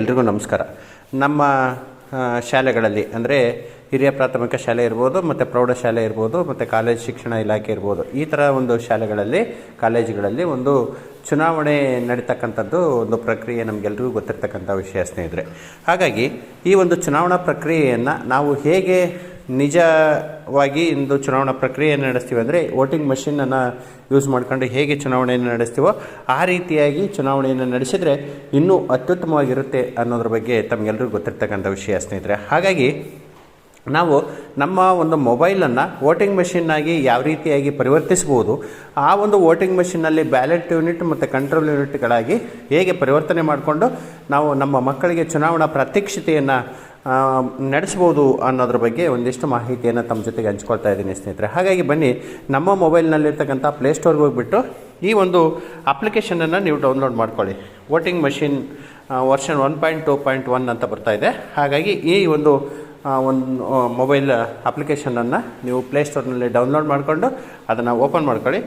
ಎಲ್ರಿಗೂ ನಮಸ್ಕಾರ. ನಮ್ಮ ಶಾಲೆಗಳಲ್ಲಿ ಅಂದರೆ ಹಿರಿಯ ಪ್ರಾಥಮಿಕ ಶಾಲೆ ಇರ್ಬೋದು, ಮತ್ತು ಪ್ರೌಢಶಾಲೆ ಇರ್ಬೋದು, ಮತ್ತು ಕಾಲೇಜ್ ಶಿಕ್ಷಣ ಇಲಾಖೆ ಇರ್ಬೋದು, ಈ ಥರ ಒಂದು ಶಾಲೆಗಳಲ್ಲಿ, ಕಾಲೇಜುಗಳಲ್ಲಿ ಒಂದು ಚುನಾವಣೆ ನಡೀತಕ್ಕಂಥದ್ದು ಒಂದು ಪ್ರಕ್ರಿಯೆ ನಮಗೆಲ್ರಿಗೂ ಗೊತ್ತಿರ್ತಕ್ಕಂಥ ವಿಷಯ ಸ್ನೇಹಿತರೆ. ಹಾಗಾಗಿ ಈ ಒಂದು ಚುನಾವಣಾ ಪ್ರಕ್ರಿಯೆಯನ್ನು ನಾವು ಹೇಗೆ ನಿಜವಾಗಿ ಇಂದು ಚುನಾವಣಾ ಪ್ರಕ್ರಿಯೆಯನ್ನು ನಡೆಸ್ತೀವಿ ಅಂದರೆ ವೋಟಿಂಗ್ ಮಷಿನನ್ನು ಯೂಸ್ ಮಾಡ್ಕೊಂಡು ಹೇಗೆ ಚುನಾವಣೆಯನ್ನು ನಡೆಸ್ತೀವೋ ಆ ರೀತಿಯಾಗಿ ಚುನಾವಣೆಯನ್ನು ನಡೆಸಿದರೆ ಇನ್ನೂ ಅತ್ಯುತ್ತಮವಾಗಿರುತ್ತೆ ಅನ್ನೋದ್ರ ಬಗ್ಗೆ ತಮಗೆಲ್ಲರಿಗೂ ಗೊತ್ತಿರ್ತಕ್ಕಂಥ ವಿಷಯ ಸ್ನೇಹಿತರೆ. ಹಾಗಾಗಿ ನಾವು ನಮ್ಮ ಒಂದು ಮೊಬೈಲನ್ನು ವೋಟಿಂಗ್ ಮೆಷಿನ್ನಾಗಿ ಯಾವ ರೀತಿಯಾಗಿ ಪರಿವರ್ತಿಸ್ಬೋದು ಆ ಒಂದು ವೋಟಿಂಗ್ ಮೆಷಿನ್ನಲ್ಲಿ ಬ್ಯಾಲೆಟ್ ಯೂನಿಟ್ ಮತ್ತು ಕಂಟ್ರೋಲ್ ಯೂನಿಟ್ಗಳಾಗಿ ಹೇಗೆ ಪರಿವರ್ತನೆ ಮಾಡಿಕೊಂಡು ನಾವು ನಮ್ಮ ಮಕ್ಕಳಿಗೆ ಚುನಾವಣಾ ಪ್ರಾತ್ಯಕ್ಷಿತೆಯನ್ನು ನಡೆಸ್ಬೋದು ಅನ್ನೋದ್ರ ಬಗ್ಗೆ ಒಂದಿಷ್ಟು ಮಾಹಿತಿಯನ್ನು ತಮ್ಮ ಜೊತೆಗೆ ಹಂಚ್ಕೊಳ್ತಾ ಇದ್ದೀನಿ ಸ್ನೇಹಿತರೆ. ಹಾಗಾಗಿ ಬನ್ನಿ, ನಮ್ಮ ಮೊಬೈಲ್ನಲ್ಲಿರ್ತಕ್ಕಂಥ ಪ್ಲೇಸ್ಟೋರ್ಗೆ ಹೋಗ್ಬಿಟ್ಟು ಈ ಒಂದು ಅಪ್ಲಿಕೇಶನನ್ನು ನೀವು ಡೌನ್ಲೋಡ್ ಮಾಡ್ಕೊಳ್ಳಿ. Voting machine version one point two point one ಅಂತ ಬರ್ತಾ ಇದೆ. ಹಾಗಾಗಿ ಈ ಒಂದು ಒಂದು ಮೊಬೈಲ್ ಅಪ್ಲಿಕೇಶನನ್ನು ನೀವು ಪ್ಲೇಸ್ಟೋರ್ನಲ್ಲಿ ಡೌನ್ಲೋಡ್ ಮಾಡಿಕೊಂಡು ಅದನ್ನು ಓಪನ್ ಮಾಡ್ಕೊಳ್ಳಿ.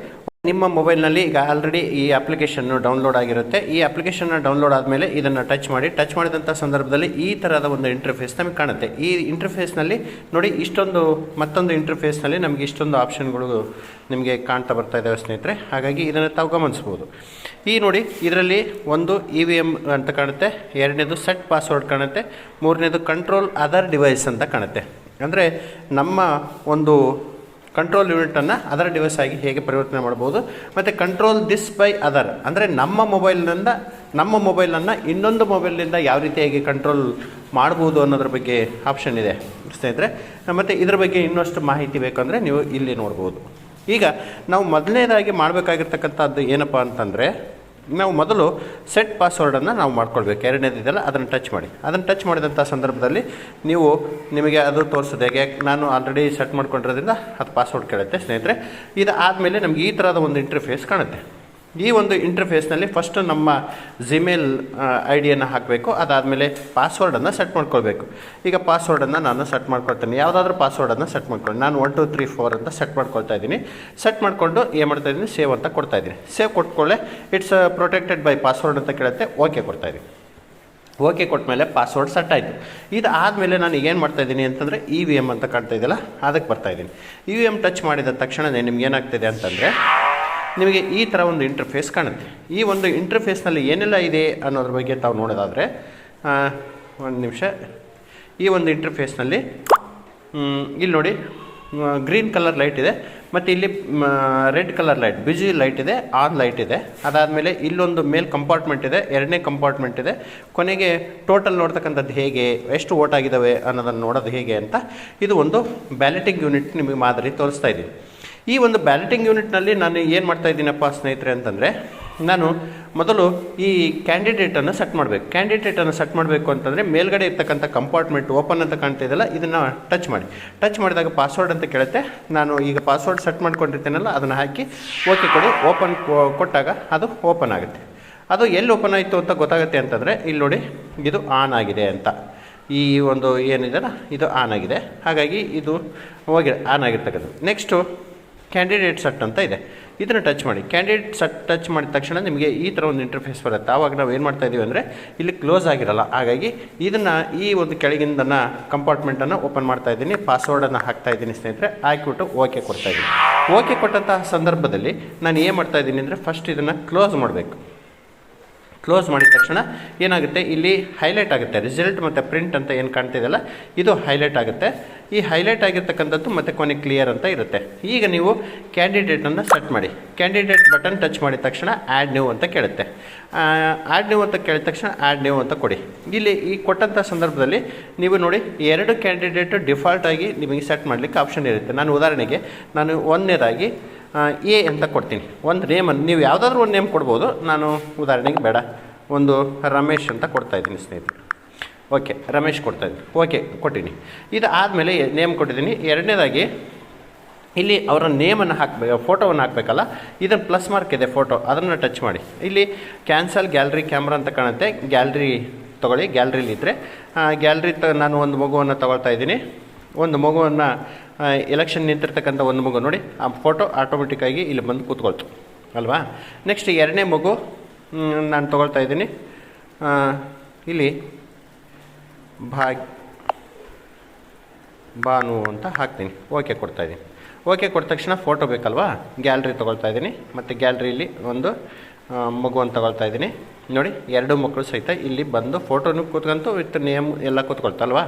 ನಿಮ್ಮ ಮೊಬೈಲ್ನಲ್ಲಿ ಈಗ ಆಲ್ರೆಡಿ ಈ ಅಪ್ಲಿಕೇಶನ್ನು ಡೌನ್ಲೋಡ್ ಆಗಿರುತ್ತೆ. ಈ ಅಪ್ಲಿಕೇಶನ್ನ ಡೌನ್ಲೋಡ್ ಆದಮೇಲೆ ಇದನ್ನು ಟಚ್ ಮಾಡಿ ಟಚ್ ಮಾಡಿದಂಥ ಸಂದರ್ಭದಲ್ಲಿ ಈ ಥರದ ಒಂದು ಇಂಟರ್ಫೇಸ್ ನಮಗೆ ಕಾಣುತ್ತೆ. ಈ ಇಂಟರ್ಫೇಸ್ನಲ್ಲಿ ನೋಡಿ ಇಷ್ಟೊಂದು, ಮತ್ತೊಂದು ಇಂಟರ್ಫೇಸ್ನಲ್ಲಿ ನಮಗೆ ಇಷ್ಟೊಂದು ಆಪ್ಷನ್ಗಳು ನಿಮಗೆ ಕಾಣ್ತಾ ಬರ್ತಾ ಇದ್ದಾವೆ ಸ್ನೇಹಿತರೆ. ಹಾಗಾಗಿ ಇದನ್ನು ತಾವು ಗಮನಿಸ್ಬೋದು ಈ ನೋಡಿ ಇದರಲ್ಲಿ ಒಂದು ಇ ವಿ ಎಂ ಅಂತ ಕಾಣುತ್ತೆ, ಎರಡನೇದು ಸೆಟ್ ಪಾಸ್ವರ್ಡ್ ಕಾಣುತ್ತೆ, ಮೂರನೇದು ಕಂಟ್ರೋಲ್ ಅದರ್ ಡಿವೈಸ್ ಅಂತ ಕಾಣುತ್ತೆ. ಅಂದರೆ ನಮ್ಮ ಒಂದು ಕಂಟ್ರೋಲ್ ಯೂನಿಟನ್ನು ಅದರ ಡಿವೈಸ್ ಆಗಿ ಹೇಗೆ ಪರಿವರ್ತನೆ ಮಾಡ್ಬೋದು ಮತ್ತು ಕಂಟ್ರೋಲ್ ದಿಸ್ ಬೈ ಅದರ್ ಅಂದರೆ ನಮ್ಮ ಮೊಬೈಲ್ನಿಂದ ನಮ್ಮ ಮೊಬೈಲನ್ನು ಇನ್ನೊಂದು ಮೊಬೈಲ್ನಿಂದ ಯಾವ ರೀತಿಯಾಗಿ ಕಂಟ್ರೋಲ್ ಮಾಡ್ಬೋದು ಅನ್ನೋದ್ರ ಬಗ್ಗೆ ಆಪ್ಷನ್ ಇದೆ. ಸ್ನೇಹಿತರೆ, ಮತ್ತು ಇದ್ರ ಬಗ್ಗೆ ಇನ್ನಷ್ಟು ಮಾಹಿತಿ ಬೇಕಂದರೆ ನೀವು ಇಲ್ಲಿ ನೋಡ್ಬೋದು. ಈಗ ನಾವು ಮೊದಲನೇದಾಗಿ ಮಾಡಬೇಕಾಗಿರ್ತಕ್ಕಂಥದ್ದು ಏನಪ್ಪ ಅಂತಂದರೆ ನಾವು ಮೊದಲು ಸೆಟ್ ಪಾಸ್ವರ್ಡನ್ನು ನಾವು ಮಾಡ್ಕೊಳ್ಬೇಕು. ಎರಡನೇದು ಇದೆಯಲ್ಲ ಅದನ್ನು ಟಚ್ ಮಾಡಿ. ಅದನ್ನು ಟಚ್ ಮಾಡಿದಂಥ ಸಂದರ್ಭದಲ್ಲಿ ನೀವು ನಿಮಗೆ ಅದು ತೋರಿಸೋದು ಹೇಗೆ? ನಾನು ಆಲ್ರೆಡಿ ಸೆಟ್ ಮಾಡ್ಕೊಂಡಿರೋದ್ರಿಂದ ಅದು ಪಾಸ್ವರ್ಡ್ ಕೇಳುತ್ತೆ ಸ್ನೇಹಿತರೆ. ಇದು ಆದಮೇಲೆ ನಮಗೆ ಈ ಥರದ ಒಂದು ಇಂಟರ್ಫೇಸ್ ಕಾಣುತ್ತೆ. ಈ ಒಂದು ಇಂಟರ್ಫೇಸ್ನಲ್ಲಿ ಫಸ್ಟ್ ನಮ್ಮ ಜಿಮೇಲ್ ಐ ಡಿಯನ್ನು ಹಾಕಬೇಕು. ಅದಾದಮೇಲೆ ಪಾಸ್ವರ್ಡನ್ನು ಸೆಟ್ ಮಾಡ್ಕೊಳ್ಬೇಕು. ಈಗ ಪಾಸ್ವರ್ಡನ್ನು ನಾನು ಸೆಟ್ ಮಾಡ್ಕೊಳ್ತೇನೆ. ಯಾವುದಾದ್ರೂ ಪಾಸ್ವರ್ಡನ್ನು ಸೆಟ್ ಮಾಡ್ಕೊಳ್ಳಿ. ನಾನು ಒನ್ ಟು ತ್ರೀ ಫೋರ್ ಅಂತ ಸೆಟ್ ಮಾಡ್ಕೊಳ್ತಾ ಇದ್ದೀನಿ. ಸೆಟ್ ಮಾಡಿಕೊಂಡು ಏನು ಮಾಡ್ತಾ ಇದ್ದೀನಿ? ಸೇವ್ ಅಂತ ಕೊಡ್ತಾ ಇದ್ದೀನಿ. ಸೇವ್ ಕೊಟ್ಕೊಳ್ಳೆ ಇಟ್ಸ್ ಪ್ರೊಟೆಕ್ಟೆಡ್ ಬೈ ಪಾಸ್ವರ್ಡ್ ಅಂತ ಕೇಳುತ್ತೆ. ಓಕೆ ಕೊಡ್ತಾ ಇದ್ದೀನಿ. ಓಕೆ ಕೊಟ್ಟ ಮೇಲೆ ಪಾಸ್ವರ್ಡ್ ಸೆಟ್ ಆಯಿತು. ಇದು ಆದಮೇಲೆ ನಾನು ಏನು ಮಾಡ್ತಾ ಇದ್ದೀನಿ ಅಂತಂದರೆ ಇ ವಿ ಎಂ ಅಂತ ಕಾಣ್ತಾ ಇದೆಯಲ್ಲ, ಅದಕ್ಕೆ ಬರ್ತಾ ಇದ್ದೀನಿ. ಇ ವಿ ಎಂ ಟಚ್ ಮಾಡಿದ ತಕ್ಷಣವೇ ನಿಮ್ಗೆ ಏನಾಗ್ತಿದೆ ಅಂತಂದರೆ ನಿಮಗೆ ಈ ಥರ ಒಂದು ಇಂಟರ್ಫೇಸ್ ಕಾಣುತ್ತೆ. ಈ ಒಂದು ಇಂಟರ್ಫೇಸ್ನಲ್ಲಿ ಏನೆಲ್ಲ ಇದೆ ಅನ್ನೋದ್ರ ಬಗ್ಗೆ ತಾವು ನೋಡೋದಾದರೆ ಒಂದು ನಿಮಿಷ. ಈ ಒಂದು ಇಂಟರ್ಫೇಸ್ನಲ್ಲಿ ಇಲ್ಲಿ ನೋಡಿ ಗ್ರೀನ್ ಕಲರ್ ಲೈಟ್ ಇದೆ, ಮತ್ತು ಇಲ್ಲಿ red colour light busy light ಇದೆ ಆನ್ ಲೈಟ್ ಇದೆ. ಅದಾದಮೇಲೆ ಇಲ್ಲೊಂದು ಮೇಲ್ ಕಂಪಾರ್ಟ್ಮೆಂಟ್ ಇದೆ, ಎರಡನೇ ಕಂಪಾರ್ಟ್ಮೆಂಟ್ ಇದೆ. ಕೊನೆಗೆ ಟೋಟಲ್ ನೋಡ್ತಕ್ಕಂಥದ್ದು ಹೇಗೆ, ಎಷ್ಟು ಓಟ್ ಆಗಿದ್ದಾವೆ ಅನ್ನೋದನ್ನು ನೋಡೋದು ಹೇಗೆ ಅಂತ, ಇದು ಒಂದು ಬ್ಯಾಲೆಟಿಂಗ್ ಯೂನಿಟ್ ನಿಮಗೆ ಮಾದರಿ ತೋರಿಸ್ತಾ ಇದ್ದೀನಿ ಈ ಒಂದು ಬ್ಯಾಲೆಟಿಂಗ್ ಯೂನಿಟ್ನಲ್ಲಿ ನಾನು ಏನು ಮಾಡ್ತಾ ಇದ್ದೀನಪ್ಪ ಸ್ನೇಹಿತರೆ ಅಂತಂದರೆ, ನಾನು ಮೊದಲು ಈ ಕ್ಯಾಂಡಿಡೇಟನ್ನು ಸೆಟ್ ಮಾಡಬೇಕು. ಕ್ಯಾಂಡಿಡೇಟನ್ನು ಸೆಟ್ ಮಾಡಬೇಕು ಅಂತಂದರೆ ಮೇಲ್ಗಡೆ ಇರ್ತಕ್ಕಂಥ ಕಂಪಾರ್ಟ್ಮೆಂಟ್ ಓಪನ್ ಅಂತ ಕಾಣ್ತಾ ಇದೆಯಲ್ಲ, ಇದನ್ನು ಟಚ್ ಮಾಡಿ. ಟಚ್ ಮಾಡಿದಾಗ ಪಾಸ್ವರ್ಡ್ ಅಂತ ಕೇಳುತ್ತೆ. ನಾನು ಈಗ ಪಾಸ್ವರ್ಡ್ ಸೆಟ್ ಮಾಡ್ಕೊಂಡಿರ್ತೇನಲ್ಲ, ಅದನ್ನು ಹಾಕಿ ಓಕೆ ಕೊಡಿ ಓಪನ್ ಕೊಟ್ಟಾಗ ಅದು ಓಪನ್ ಆಗುತ್ತೆ. ಅದು ಎಲ್ಲಿ ಓಪನ್ ಆಯಿತು ಅಂತ ಗೊತ್ತಾಗುತ್ತೆ ಅಂತಂದರೆ, ಇಲ್ಲಿ ನೋಡಿ, ಇದು ಆನ್ ಆಗಿದೆ ಅಂತ. ಈ ಒಂದು ಏನಿದೆಯಲ್ಲ, ಇದು ಆನ್ ಆಗಿದೆ. ಹಾಗಾಗಿ ಇದು ಹೋಗಿ ಆನ್ ಆಗಿರ್ತಕ್ಕಂಥದ್ದು ನೆಕ್ಸ್ಟು ಕ್ಯಾಂಡಿಡೇಟ್ ಸೆಟ್ ಅಂತ ಇದೆ. ಇದನ್ನು ಟಚ್ ಮಾಡಿ. ಕ್ಯಾಂಡಿಡೇಟ್ ಸಟ್ ಟಚ್ ಮಾಡಿದ ತಕ್ಷಣ ನಿಮಗೆ ಈ ಥರ ಒಂದು ಇಂಟರ್ಫೇಸ್ ಬರುತ್ತೆ. ಆವಾಗ ನಾವು ಏನು ಮಾಡ್ತಾ ಇದ್ದೀವಿ ಅಂದರೆ ಇಲ್ಲಿ ಕ್ಲೋಸ್ ಆಗಿರಲ್ಲ. ಹಾಗಾಗಿ ಇದನ್ನು ಈ ಒಂದು ಕೆಳಗಿಂದನ ಕಂಪಾರ್ಟ್ಮೆಂಟನ್ನು ಓಪನ್ ಮಾಡ್ತಾ ಇದ್ದೀನಿ. ಪಾಸ್ವರ್ಡನ್ನು ಹಾಕ್ತಾ ಇದ್ದೀನಿ ಸ್ನೇಹಿತರೆ. ಹಾಕಿಬಿಟ್ಟು ಓಕೆ ಕೊಡ್ತಾ ಇದ್ದೀನಿ. ಓಕೆ ಕೊಟ್ಟಂತಹ ಸಂದರ್ಭದಲ್ಲಿ ನಾನು ಏನು ಮಾಡ್ತಾ ಇದ್ದೀನಿ ಅಂದರೆ ಫಸ್ಟ್ ಇದನ್ನು ಕ್ಲೋಸ್ ಮಾಡಬೇಕು. ಕ್ಲೋಸ್ ಮಾಡಿದ ತಕ್ಷಣ ಏನಾಗುತ್ತೆ? ಇಲ್ಲಿ ಹೈಲೈಟ್ ಆಗುತ್ತೆ. ರಿಸಲ್ಟ್ ಮತ್ತು ಪ್ರಿಂಟ್ ಅಂತ ಏನು ಕಾಣ್ತಿದೆಯಲ್ಲ? ಇದು ಹೈಲೈಟ್ ಆಗುತ್ತೆ. ಈ ಹೈಲೈಟ್ ಆಗಿರ್ತಕ್ಕಂಥದ್ದು ಮತ್ತು ಕೊನೆ ಕ್ಲಿಯರ್ ಅಂತ ಇರುತ್ತೆ. ಈಗ ನೀವು ಕ್ಯಾಂಡಿಡೇಟನ್ನು ಸೆಟ್ ಮಾಡಿ. ಕ್ಯಾಂಡಿಡೇಟ್ ಬಟನ್ ಟಚ್ ಮಾಡಿದ ತಕ್ಷಣ ಆ್ಯಡ್ ನ್ಯೂ ಅಂತ ಕೇಳುತ್ತೆ. ಆ್ಯಡ್ ನ್ಯೂ ಅಂತ ಕೇಳಿದ ತಕ್ಷಣ ಆ್ಯಡ್ ನ್ಯೂ ಅಂತ ಕೊಡಿ. ಇಲ್ಲಿ ಈ ಕೊಟ್ಟಂಥ ಸಂದರ್ಭದಲ್ಲಿ ನೀವು ನೋಡಿ ಎರಡು ಕ್ಯಾಂಡಿಡೇಟು ಡಿಫಾಲ್ಟ್ ಆಗಿ ನಿಮಗೆ ಸೆಟ್ ಮಾಡಲಿಕ್ಕೆ ಆಪ್ಷನ್ ಇರುತ್ತೆ. ನಾನು ಉದಾಹರಣೆಗೆ ನಾನು ಒಂದನೇದಾಗಿ ಎ ಅಂತ ಕೊಡ್ತೀನಿ. ಒಂದು ನೇಮನ್ನು ನೀವು ಯಾವುದಾದ್ರೂ ಒಂದು ನೇಮ್ ಕೊಡ್ಬೋದು. ನಾನು ಉದಾಹರಣೆಗೆ ಬೇಡ. ಒಂದು ರಮೇಶ್ ಅಂತ ಕೊಡ್ತಾ ಇದ್ದೀನಿ ಸ್ನೇಹಿತರೆ. ಓಕೆ, ರಮೇಶ್ ಕೊಡ್ತಾ ಇದ್ದೀನಿ ಓಕೆ, ಕೊಟ್ಟಿನಿ. ಇದು ಆದಮೇಲೆ ನೇಮ್ ಕೊಟ್ಟಿದ್ದೀನಿ ಎರಡನೇದಾಗಿ, ಇಲ್ಲಿ ಅವರ ನೇಮನ್ನು ಹಾಕಬೇಕು ಫೋಟೋವನ್ನು ಹಾಕಬೇಕಲ್ಲ? ಇದನ್ನು ಪ್ಲಸ್ ಮಾರ್ಕ್ ಇದೆ ಫೋಟೋ. ಅದನ್ನು ಟಚ್ ಮಾಡಿ. ಇಲ್ಲಿ ಕ್ಯಾನ್ಸಲ್ ಗ್ಯಾಲ್ರಿ ಕ್ಯಾಮ್ರಾ ಅಂತ ಕಾಣುತ್ತೆ. ಗ್ಯಾಲ್ರಿ ತೊಗೊಳ್ಳಿ, ಗ್ಯಾಲ್ರಿಲಿ ಇದ್ದರೆ ಗ್ಯಾಲ್ರಿ ತ, ನಾನು ಒಂದು ಮಗುವನ್ನು ತಗೊಳ್ತಾ ಇದ್ದೀನಿ. ಒಂದು ಮಗುವನ್ನು ಎಲೆಕ್ಷನ್ ನಿಂತಿರ್ತಕ್ಕಂಥ ಒಂದು ಮಗು ನೋಡಿ. ಆ ಫೋಟೋ ಆಟೋಮೆಟಿಕ್ಕಾಗಿ ಇಲ್ಲಿ ಬಂದು ಕೂತ್ಕೊಳ್ತು. ಅಲ್ವಾ? ನೆಕ್ಸ್ಟ್ ಎರಡನೇ ಮಗು ನಾನು ತೊಗೊಳ್ತಾ ಇದ್ದೀನಿ. ಇಲ್ಲಿ ಭಾಗ್ ಬಾನು ಅಂತ ಹಾಕ್ತೀನಿ. ಓಕೆ ಕೊಡ್ತಾ ಇದ್ದೀನಿ ಓಕೆ ಕೊಟ್ಟ ತಕ್ಷಣ ಫೋಟೋ ಬೇಕಲ್ವಾ? ಗ್ಯಾಲ್ರಿ ತೊಗೊಳ್ತಾ ಇದ್ದೀನಿ ಮತ್ತು ಗ್ಯಾಲ್ರಿಯಲ್ಲಿ ಒಂದು ಮಗುವನ್ನು ತೊಗೊಳ್ತಾ ಇದ್ದೀನಿ ನೋಡಿ, ಎರಡು ಮಕ್ಕಳು ಸಹಿತ ಇಲ್ಲಿ ಬಂದು ಫೋಟೋನು ಕೂತ್ಕೊಂತು ವಿತ್ ನೇಮ್ ಎಲ್ಲ ಕೂತ್ಕೊಳ್ತಲ್ವಾ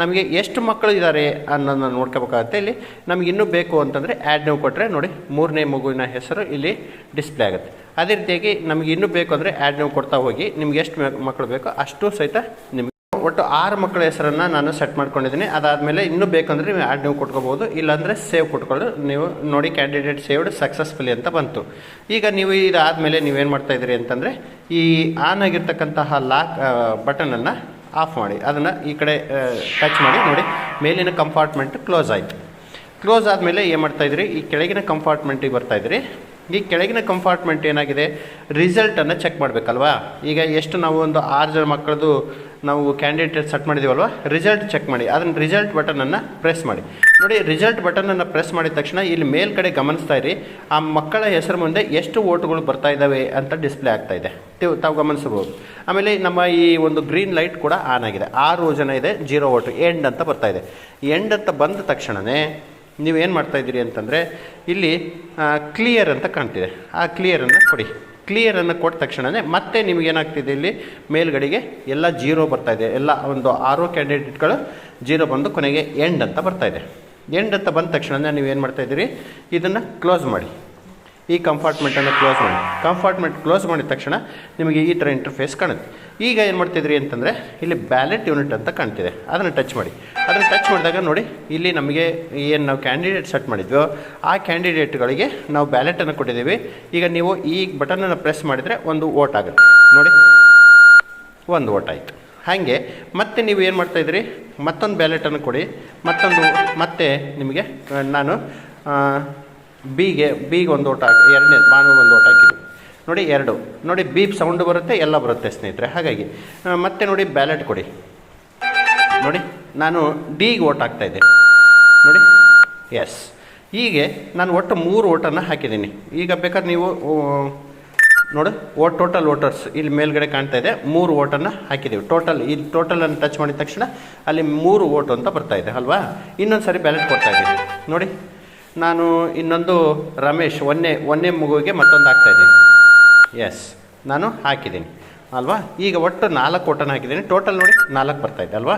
ನಮಗೆ ಎಷ್ಟು ಮಕ್ಕಳು ಇದ್ದಾರೆ ಅನ್ನೋದನ್ನ ನೋಡ್ಕೋಬೇಕಾಗತ್ತೆ. ಇಲ್ಲಿ ನಮ್ಗೆ ಇನ್ನೂ ಬೇಕು ಅಂತಂದರೆ ಆ್ಯಡ್ ನೀವು ಕೊಟ್ಟರೆ ನೋಡಿ, ಮೂರನೇ ಮಗುವಿನ ಹೆಸರು ಇಲ್ಲಿ ಡಿಸ್ಪ್ಲೇ ಆಗುತ್ತೆ. ಅದೇ ರೀತಿಯಾಗಿ ನಮಗೆ ಇನ್ನೂ ಬೇಕು ಅಂದರೆ ಆ್ಯಡ್ ನೀವು ಕೊಡ್ತಾ ಹೋಗಿ, ನಿಮ್ಗೆ ಎಷ್ಟು ಮಕ್ಕಳು ಬೇಕೋ ಅಷ್ಟು ಸಹಿತ ನಿಮಗೆ ಒಟ್ಟು ಆರು ಮಕ್ಕಳ ಹೆಸರನ್ನು ನಾನು ಸೆಟ್ ಮಾಡ್ಕೊಂಡಿದ್ದೀನಿ. ಅದಾದಮೇಲೆ ಇನ್ನೂ ಬೇಕಂದರೆ ನೀವು ಆ್ಯಡ್ ನೀವು ಕೊಟ್ಕೋಬೋದು. ಇಲ್ಲಾಂದರೆ ಸೇವ್ ಕೊಟ್ಕೊಳ್ಳಿ. ನೀವು ನೋಡಿ ಕ್ಯಾಂಡಿಡೇಟ್ ಸೇವ್ಡ್ ಸಕ್ಸಸ್ಫುಲಿ ಅಂತ ಬಂತು. ಈಗ ನೀವು ಇದಾದಮೇಲೆ ನೀವೇನು ಮಾಡ್ತಾ ಇದ್ದೀರಿ ಅಂತಂದರೆ ಈ ಆನ್ ಆಗಿರ್ತಕ್ಕಂತಹ ಲಾಕ್ ಬಟನನ್ನು ಆಫ್ ಮಾಡಿ. ಅದನ್ನು ಈ ಕಡೆ ಟಚ್ ಮಾಡಿ. ನೋಡಿ, ಮೇಲಿನ ಕಂಪಾರ್ಟ್ಮೆಂಟ್ ಕ್ಲೋಸ್ ಆಯಿತು. ಕ್ಲೋಸ್ ಆದಮೇಲೆ ಏನು ಮಾಡ್ತಾ ಇದ್ರಿ ಈ ಕೆಳಗಿನ ಕಂಪಾರ್ಟ್ಮೆಂಟಿಗೆ ಬರ್ತಾ ಇದ್ದೀರಿ. ಈ ಕೆಳಗಿನ ಕಂಪಾರ್ಟ್ಮೆಂಟ್ ಏನಾಗಿದೆ? ರಿಸಲ್ಟನ್ನು ಚೆಕ್ ಮಾಡಬೇಕಲ್ವಾ? ಈಗ ಎಷ್ಟು ನಾವು ಒಂದು ಆರು ಜನ ಮಕ್ಕಳದು ನಾವು ಕ್ಯಾಂಡಿಡೇಟ್ ಸೆಟ್ ಮಾಡಿದ್ದೀವಲ್ವ ರಿಸಲ್ಟ್ ಚೆಕ್ ಮಾಡಿ. ಅದನ್ನು ರಿಸಲ್ಟ್ ಬಟನನ್ನು ಪ್ರೆಸ್ ಮಾಡಿ. ನೋಡಿ ರಿಸಲ್ಟ್ ಬಟನನ್ನು ಪ್ರೆಸ್ ಮಾಡಿದ ತಕ್ಷಣ ಇಲ್ಲಿ ಮೇಲ್ಗಡೆ ಗಮನಿಸ್ತಾ ಇರಿ. ಆ ಮಕ್ಕಳ ಹೆಸರು ಮುಂದೆ ಎಷ್ಟು ಓಟುಗಳು ಬರ್ತಾ ಇದ್ದಾವೆ ಅಂತ ಡಿಸ್ಪ್ಲೇ ಆಗ್ತಾ ಇದೆ. ತಾವು ಗಮನಿಸಬಹುದು. ಆಮೇಲೆ ನಮ್ಮ ಈ ಒಂದು ಗ್ರೀನ್ ಲೈಟ್ ಕೂಡ ಆನ್ ಆಗಿದೆ. ಆರು ಜನ ಇದೆ ಜೀರೋ ಓಟು ಎಂಡ್ ಅಂತ ಬರ್ತಾ ಇದೆ. ಎಂಡ್ ಅಂತ ಬಂದ ತಕ್ಷಣವೇ ನೀವೇನು ಮಾಡ್ತಾ ಇದ್ದೀರಿ ಅಂತಂದರೆ ಇಲ್ಲಿ ಕ್ಲಿಯರ್ ಅಂತ ಕಾಣ್ತಿದೆ. ಆ ಕ್ಲಿಯರನ್ನು ಕೊಡಿ. ಕ್ಲಿಯರನ್ನು ಕೊಟ್ಟ ತಕ್ಷಣವೇ ಮತ್ತೆ ನಿಮಗೇನಾಗ್ತಿದೆ ಇಲ್ಲಿ? ಮೇಲ್ಗಡೆಗೆ ಎಲ್ಲ ಜೀರೋ ಬರ್ತಾ ಇದೆ. ಎಲ್ಲ ಒಂದು ಆರು ಕ್ಯಾಂಡಿಡೇಟ್ಗಳು ಜೀರೋ ಬಂದು ಕೊನೆಗೆ ಎಂಡ್ ಅಂತ ಬರ್ತಾ ಇದೆ. ಎಂಡ್ ಅಂತ ಬಂದ ತಕ್ಷಣವೇ ನೀವು ಏನು ಮಾಡ್ತಾ ಇದ್ದೀರಿ? ಇದನ್ನು ಕ್ಲೋಸ್ ಮಾಡಿ. ಈ ಕಂಪಾರ್ಟ್ಮೆಂಟನ್ನು ಕ್ಲೋಸ್ ಮಾಡಿ. ಕಂಪಾರ್ಟ್ಮೆಂಟ್ ಕ್ಲೋಸ್ ಮಾಡಿದ ತಕ್ಷಣ ನಿಮಗೆ ಈ ಥರ ಇಂಟರ್ಫೇಸ್ ಕಾಣುತ್ತೆ. ಈಗ ಏನು ಮಾಡ್ತಿದ್ರಿ ಅಂತಂದರೆ ಇಲ್ಲಿ ಬ್ಯಾಲೆಟ್ ಯೂನಿಟ್ ಅಂತ ಕಾಣ್ತಿದೆ. ಅದನ್ನು ಟಚ್ ಮಾಡಿ. ಅದನ್ನು ಟಚ್ ಮಾಡಿದಾಗ ನೋಡಿ, ಇಲ್ಲಿ ನಮಗೆ ಏನು ನಾವು ಕ್ಯಾಂಡಿಡೇಟ್ ಸೆಟ್ ಮಾಡಿದ್ವೋ, ಆ ಕ್ಯಾಂಡಿಡೇಟ್ಗಳಿಗೆ ನಾವು ಬ್ಯಾಲೆಟನ್ನು ಕೊಟ್ಟಿದ್ದೀವಿ. ಈಗ ನೀವು ಈ ಬಟನನ್ನು ಪ್ರೆಸ್ ಮಾಡಿದರೆ ಒಂದು ವೋಟ್ ಆಗುತ್ತೆ. ನೋಡಿ, ಒಂದು ಓಟ್ ಆಯಿತು. ಹಾಗೆ ಮತ್ತೆ ನೀವು ಏನು ಮಾಡ್ತಾಯಿದ್ರಿ ಮತ್ತೊಂದು ಬ್ಯಾಲೆಟನ್ನು ಕೊಡಿ. ಮತ್ತೊಂದು, ಮತ್ತೆ ನಿಮಗೆ, ನಾನು ಬಿಗೆ ಬಿಗೆ ಒಂದು ಓಟ್ ಹಾಕಿ ಎರಡನೇ ಒಂದು ಓಟ್ ಹಾಕಿದೆ ನೋಡಿ ಎರಡು. ನೋಡಿ ಬೀಪ್ ಸೌಂಡು ಬರುತ್ತೆ, ಎಲ್ಲ ಬರುತ್ತೆ ಸ್ನೇಹಿತರೆ, ಹಾಗಾಗಿ. ಮತ್ತೆ ನೋಡಿ ಬ್ಯಾಲೆಟ್ ಕೊಡಿ. ನೋಡಿ, ನಾನು ಡಿಗೆ ಓಟ್ ಹಾಕ್ತಾ ಇದ್ದೆ. ನೋಡಿ ಎಸ್ ಹೀಗೆ ನಾನು ಒಟ್ಟು ಮೂರು ಓಟನ್ನು ಹಾಕಿದ್ದೀನಿ. ಈಗ ಬೇಕಾದ್ರೆ ನೀವು ನೋಡಿ ಓಟ್ ಟೋಟಲ್ ವೋಟರ್ಸ್ ಇಲ್ಲಿ ಮೇಲ್ಗಡೆ ಕಾಣ್ತಾ ಇದೆ. ಮೂರು ಓಟನ್ನು ಹಾಕಿದ್ದೀವಿ. ಟೋಟಲ್ ಇಲ್ಲಿ ಟೋಟಲನ್ನು ಟಚ್ ಮಾಡಿದ ತಕ್ಷಣ ಅಲ್ಲಿ ಮೂರು ಓಟು ಅಂತ ಬರ್ತಾ ಇದೆ, ಅಲ್ವಾ? ಇನ್ನೊಂದು ಸರಿ ಬ್ಯಾಲೆಟ್ ಕೊಡ್ತಾ ಇದ್ದೀನಿ. ನೋಡಿ. ನಾನು ಇನ್ನೊಂದು ರಮೇಶ್, ಒಂದೇ ಒಂದೇ ಮಗುವಿಗೆ ಮತ್ತೊಂದು ಹಾಕ್ತಾ ಇದ್ದೀನಿ. ಎಸ್ ನಾನು ಹಾಕಿದ್ದೀನಿ, ಅಲ್ವಾ? ಈಗ ಒಟ್ಟು ನಾಲ್ಕು ಓಟನ್ನು ಹಾಕಿದ್ದೀನಿ. ಟೋಟಲ್ ನೋಡಿ ನಾಲ್ಕು ಬರ್ತಾ ಇದೆ, ಅಲ್ವಾ?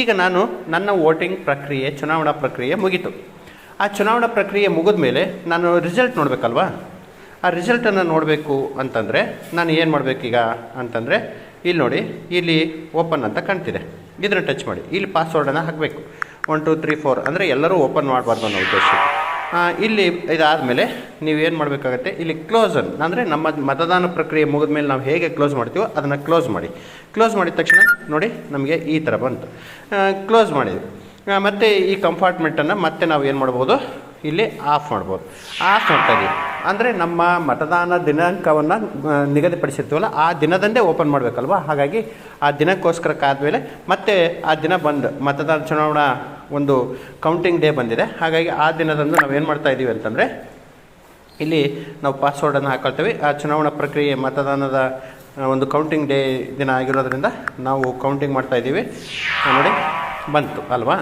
ಈಗ ನಾನು ನನ್ನ ವೋಟಿಂಗ್ ಪ್ರಕ್ರಿಯೆ, ಚುನಾವಣಾ ಪ್ರಕ್ರಿಯೆ ಮುಗೀತು. ಆ ಚುನಾವಣಾ ಪ್ರಕ್ರಿಯೆ ಮುಗಿದ ಮೇಲೆ ನಾನು ರಿಸಲ್ಟ್ ನೋಡಬೇಕಲ್ವಾ? ಆ ರಿಸಲ್ಟನ್ನು ನೋಡಬೇಕು ಅಂತಂದರೆ ನಾನು ಏನು ಮಾಡಬೇಕೀಗ ಅಂತಂದರೆ, ಇಲ್ಲಿ ನೋಡಿ, ಇಲ್ಲಿ ಓಪನ್ ಅಂತ ಕಾಣ್ತಿದೆ. ಇದನ್ನು ಟಚ್ ಮಾಡಿ. ಇಲ್ಲಿ ಪಾಸ್ವರ್ಡನ್ನು ಹಾಕಬೇಕು. ಒನ್ ಟು ತ್ರೀ ಫೋರ್ ಅಂದರೆ ಎಲ್ಲರೂ ಓಪನ್ ಮಾಡಬಾರ್ದು ಅನ್ನೋ ಉದ್ದೇಶ. ಇಲ್ಲಿ ಇದಾದಮೇಲೆ ನೀವೇನು ಮಾಡಬೇಕಾಗತ್ತೆ? ಇಲ್ಲಿ ಕ್ಲೋಸ್ ಅನ್ ಅಂದರೆ ನಮ್ಮ ಮತದಾನ ಪ್ರಕ್ರಿಯೆ ಮುಗಿದ ಮೇಲೆ ನಾವು ಹೇಗೆ ಕ್ಲೋಸ್ ಮಾಡ್ತೀವೋ ಅದನ್ನು ಕ್ಲೋಸ್ ಮಾಡಿ. ಕ್ಲೋಸ್ ಮಾಡಿದ ತಕ್ಷಣ ನೋಡಿ ನಮಗೆ ಈ ಥರ ಬಂತು. ಕ್ಲೋಸ್ ಮಾಡಿದ್ವಿ. ಮತ್ತು ಈ ಕಂಪಾರ್ಟ್ಮೆಂಟನ್ನು ಮತ್ತೆ ನಾವು ಏನು ಮಾಡ್ಬೋದು? ಇಲ್ಲಿ ಆಫ್ ಮಾಡ್ಬೋದು. ಆಫ್ ಮಾಡ್ತಾ ಅಂದರೆ ನಮ್ಮ ಮತದಾನ ದಿನಾಂಕವನ್ನು ನಿಗದಿಪಡಿಸಿರ್ತೀವಲ್ಲ, ಆ ದಿನದಂದೇ ಓಪನ್ ಮಾಡಬೇಕಲ್ವ? ಹಾಗಾಗಿ ಆ ದಿನಕ್ಕೋಸ್ಕರ ಕಾದ್ಮೇಲೆ ಮತ್ತೆ ಆ ದಿನ ಬಂದು ಮತದಾನ ಚುನಾವಣಾ ಒಂದು ಕೌಂಟಿಂಗ್ ಡೇ ಬಂದಿದೆ. ಹಾಗಾಗಿ ಆ ದಿನದಂದು ನಾವು ಏನು ಮಾಡ್ತಾ ಇದ್ದೀವಿ ಅಂತಂದರೆ, ಇಲ್ಲಿ ನಾವು ಪಾಸ್ವರ್ಡನ್ನು ಹಾಕೊಳ್ತೇವೆ. ಆ ಚುನಾವಣಾ ಪ್ರಕ್ರಿಯೆ ಮತದಾನದ ಒಂದು ಕೌಂಟಿಂಗ್ ಡೇ ದಿನ ಆಗಿರೋದ್ರಿಂದ ನಾವು ಕೌಂಟಿಂಗ್ ಮಾಡ್ತಾ ಇದ್ದೀವಿ ನೋಡಿ, ಬಂತು, ಅಲ್ವಾ?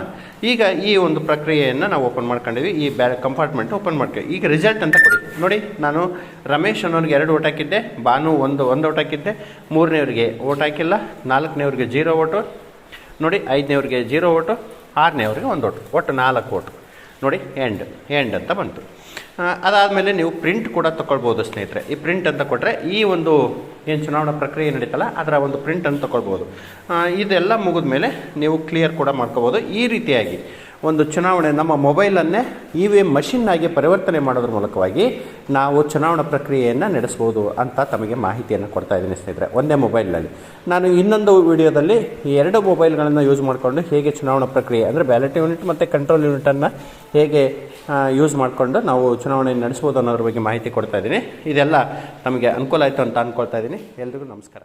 ಈಗ ಈ ಒಂದು ಪ್ರಕ್ರಿಯೆಯನ್ನು ನಾವು ಓಪನ್ ಮಾಡ್ಕೊಂಡಿವಿ. ಈ ಬ್ಯಾ ಕಂಪಾರ್ಟ್ಮೆಂಟ್ ಓಪನ್ ಮಾಡ್ತೀವಿ. ಈಗ ರಿಸಲ್ಟ್ ಅಂತ ಕೊಡಿ. ನೋಡಿ, ನಾನು ರಮೇಶ್ ಅನ್ನೋರಿಗೆ ಎರಡು ಓಟ್ ಹಾಕಿದ್ದೆ, ಭಾನು ಒಂದು ಒಂದು ಓಟ್ ಹಾಕಿದ್ದೆ. ಮೂರನೇವ್ರಿಗೆ ಓಟ್ ಹಾಕಿಲ್ಲ ನಾಲ್ಕನೇವ್ರಿಗೆ ಜೀರೋ ಓಟು ನೋಡಿ ಐದನೇವ್ರಿಗೆ ಜೀರೋ ಓಟು ಆರನೇವ್ರಿಗೆ ಒಂದು ಓಟು ಒಟ್ಟು ನಾಲ್ಕು ಓಟು ನೋಡಿ ಎಂಡ್ ಎಂಡ್ ಅಂತ ಬಂತು. ಅದಾದಮೇಲೆ ನೀವು ಪ್ರಿಂಟ್ ಕೂಡ ತಗೊಳ್ಬೋದು ಸ್ನೇಹಿತರೆ. ಈ ಪ್ರಿಂಟ್ ಅಂತ ಕೊಟ್ಟರೆ ಈ ಒಂದು ಏನು ಚುನಾವಣಾ ಪ್ರಕ್ರಿಯೆ ನಡೀತಲ್ಲ, ಅದರ ಒಂದು ಪ್ರಿಂಟನ್ನು ತಗೊಳ್ಬೋದು ಇದೆಲ್ಲ ಮುಗಿದ ಮೇಲೆ ನೀವು ಕ್ಲಿಯರ್ ಕೂಡ ಮಾಡ್ಕೋಬೋದು. ಈ ರೀತಿಯಾಗಿ ಒಂದು ಚುನಾವಣೆ ನಮ್ಮ ಮೊಬೈಲನ್ನೇ ಇ ವಿ ಎಂ ಮಷಿನ್ನಾಗಿ ಪರಿವರ್ತನೆ ಮಾಡೋದ್ರ ಮೂಲಕವಾಗಿ ನಾವು ಚುನಾವಣಾ ಪ್ರಕ್ರಿಯೆಯನ್ನು ನಡೆಸ್ಬೋದು ಅಂತ ತಮಗೆ ಮಾಹಿತಿಯನ್ನು ಕೊಡ್ತಾ ಇದ್ದೀನಿ ಸ್ನೇಹಿತರೆ, ಒಂದೇ ಮೊಬೈಲ್ನಲ್ಲಿ. ನಾನು ಇನ್ನೊಂದು ವಿಡಿಯೋದಲ್ಲಿ ಎರಡು ಮೊಬೈಲ್ಗಳನ್ನು ಯೂಸ್ ಮಾಡಿಕೊಂಡು ಹೇಗೆ ಚುನಾವಣಾ ಪ್ರಕ್ರಿಯೆ ಅಂದರೆ ಬ್ಯಾಲೆಟ್ ಯೂನಿಟ್ ಮತ್ತು ಕಂಟ್ರೋಲ್ ಯೂನಿಟನ್ನು ಹೇಗೆ ಯೂಸ್ ಮಾಡಿಕೊಂಡು ನಾವು ಚುನಾವಣೆ ನಡೆಸ್ಬೋದು ಅನ್ನೋದ್ರ ಬಗ್ಗೆ ಮಾಹಿತಿ ಕೊಡ್ತಾ ಇದ್ದೀನಿ. ಇದೆಲ್ಲ ನಮಗೆ ಅನುಕೂಲ ಆಯಿತು ಅಂತ ಅಂದ್ಕೊಳ್ತಾ ಇದ್ದೀನಿ. ಎಲ್ರಿಗೂ ನಮಸ್ಕಾರ.